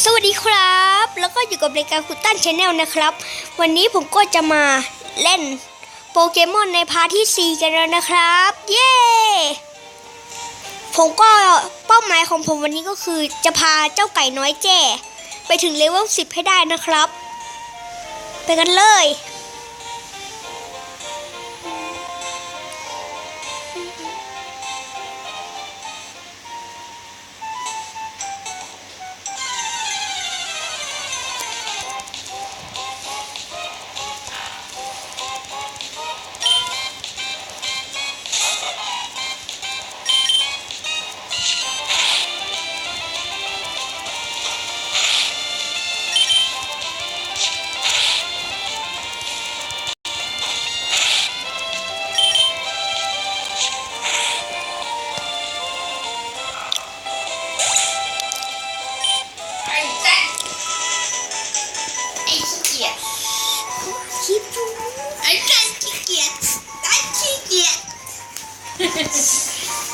สวัสดีครับ แล้วก็อยู่กับรายการคุณตั้นชาแนลนะครับ วันนี้ผมก็จะมาเล่นโปเกมอนในพาร์ทที่ 4 กันแล้วนะครับ เย้ ผมก็เป้าหมายของผมวันนี้ก็คือจะพาเจ้าไก่น้อยแจ้ ไปถึงเลเวล10 ให้ได้นะครับ ไปกันเลย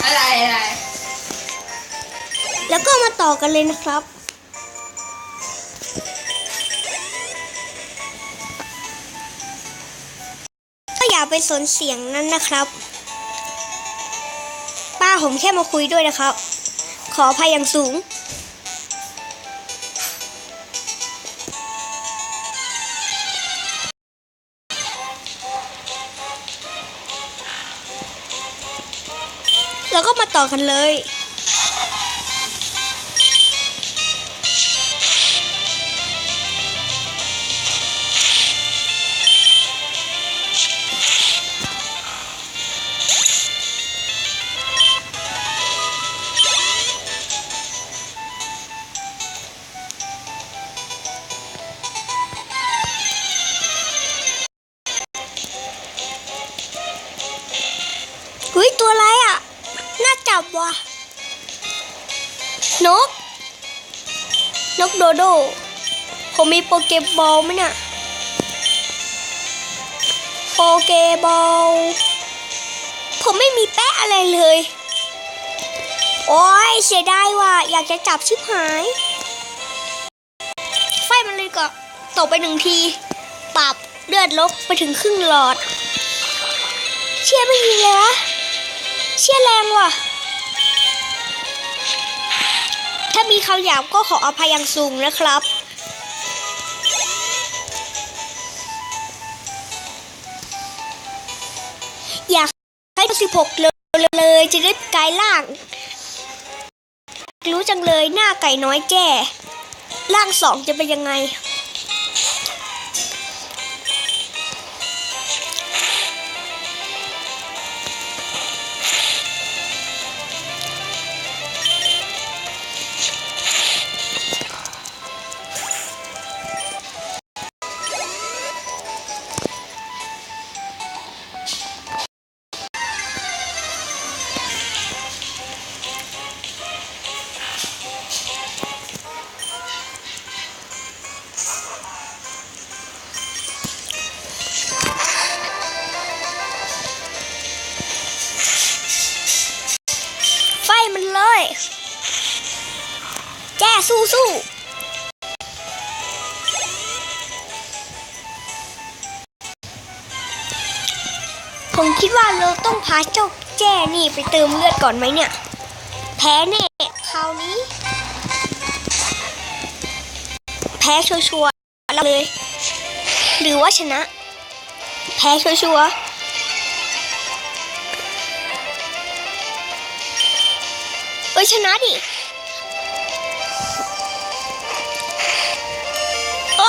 อะไรอะไร แล้วก็มาต่อกันเลยนะครับ ก็อย่าไปสนเสียงนั้นนะครับ ป้าผมแค่มาคุยด้วยนะครับ ขออภัยอย่างสูง แล้วก็มาต่อกันเลย เฮ้ย ตัวอะไรอะ จับว่ะนก นกโดโด ผมมีโปเกบอลไหมเนี่ย โปเกบอล ผมไม่มีแปะอะไรเลย โอ้ยเสียดายว่ะ อยากจะจับชิบหาย ไฟมันเลยก็ตกไปหนึ่งที ปรับเลือดลบไปถึงครึ่งหลอด เชี่ยไม่ยิงเลยวะเชี่ยแรงว่ะ คำหยาบก็ขออภัยอย่างสูงนะครับ อยากให้16เลยเลยจะได้กลายล่าง รู้จังเลยหน้าไก่น้อยแก่ ล่างสองจะเป็นยังไง สู้สู้ผมคิดว่าเราต้องพาเจ้าแจ้นี่ไปเติมเลือดก่อนไหมเนี่ย แพ้แน่คราวนี้ แพ้ชัวร์ๆเลย หรือว่าชนะ แพ้ชัวร์ๆเอ้ยชนะดิ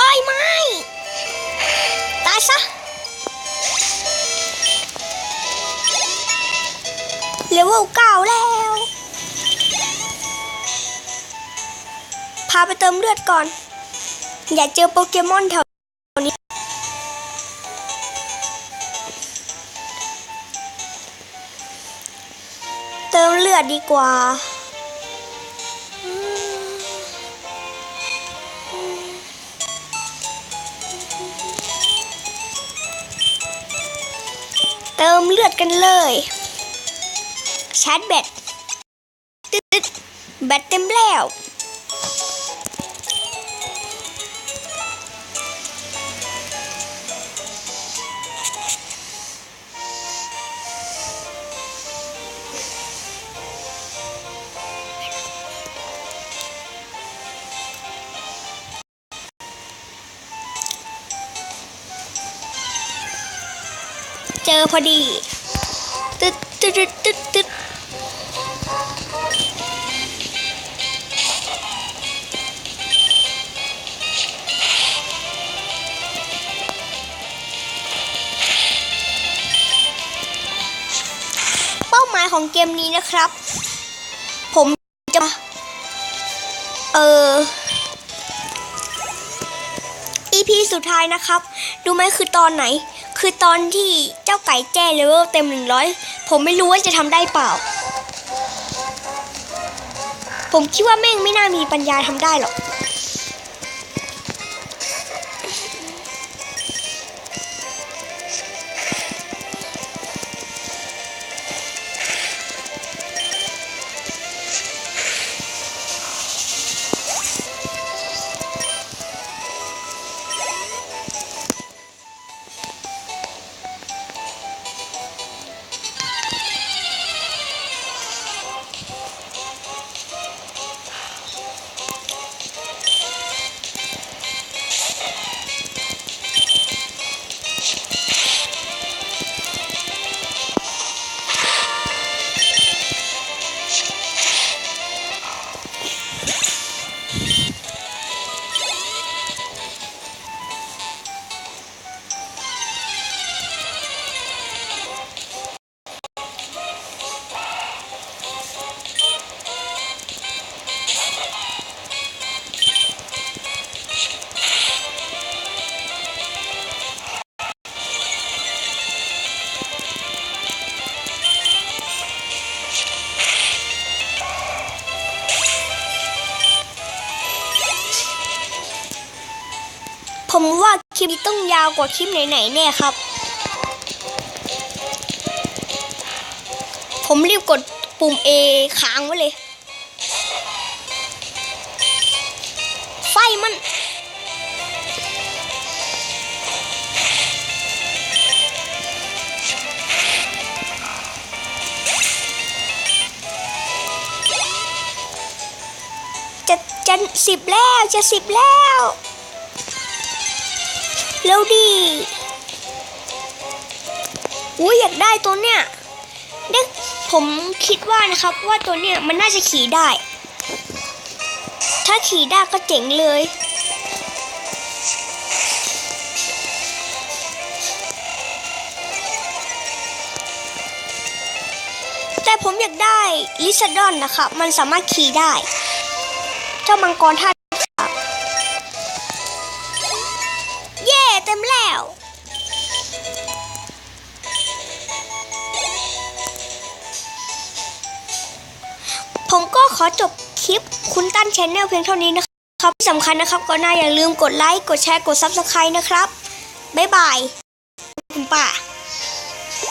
อ้ยไม่ ตายซะเลเวลเก้าแล้ว พาไปเติมเลือดก่อน อยากเจอโปเกมอนแถวนี้ เติมเลือดดีกว่า เติมเลือดกันเลย ชาร์จแบตตึ๊ดแบตเต็มแล้ว จอพอดีตึ๊ดตึ๊ดตึ๊ดตึ๊ดเป้าหมายของเกมนี้นะครับ ผมจะ เออ EP สุดท้ายนะครับ ดูไหมคือตอนไหน คือตอนที่เจ้าไก่แจ้เลเวลเต็มหนึ่งร้อยผมไม่รู้ว่าจะทำได้เปล่า ผมคิดว่าแม่งไม่น่ามีปัญญาทำได้หรอก ผมว่าคลิปนี้ต้องยาวกว่าคลิปไหนๆแน่ครับ ผมรีบกดปุ่ม A ค้างไว้เลย ไฟมันจะจะสิบแล้วจะสิบแล้ว เร็วดีอุ้ยอยากได้ตัวเนี้ยเด็กผมคิดว่านะครับว่าตัวเนี้ยมันน่าจะขี่ได้ ถ้าขี่ได้ก็เจ๋งเลยแต่ผมอยากได้ลิซาดอนนะครับ มันสามารถขี่ได้ เจ้ามังกรท่า อจบคลิปคุณตั้นชแนลเพียงเท่านี้นะครับที่สำคัญนะครับก็น่าอย่าลืมกดไลค์ กดแชร์ กดซับสไครต์นะครับ บ๊ายบาย คุณป่า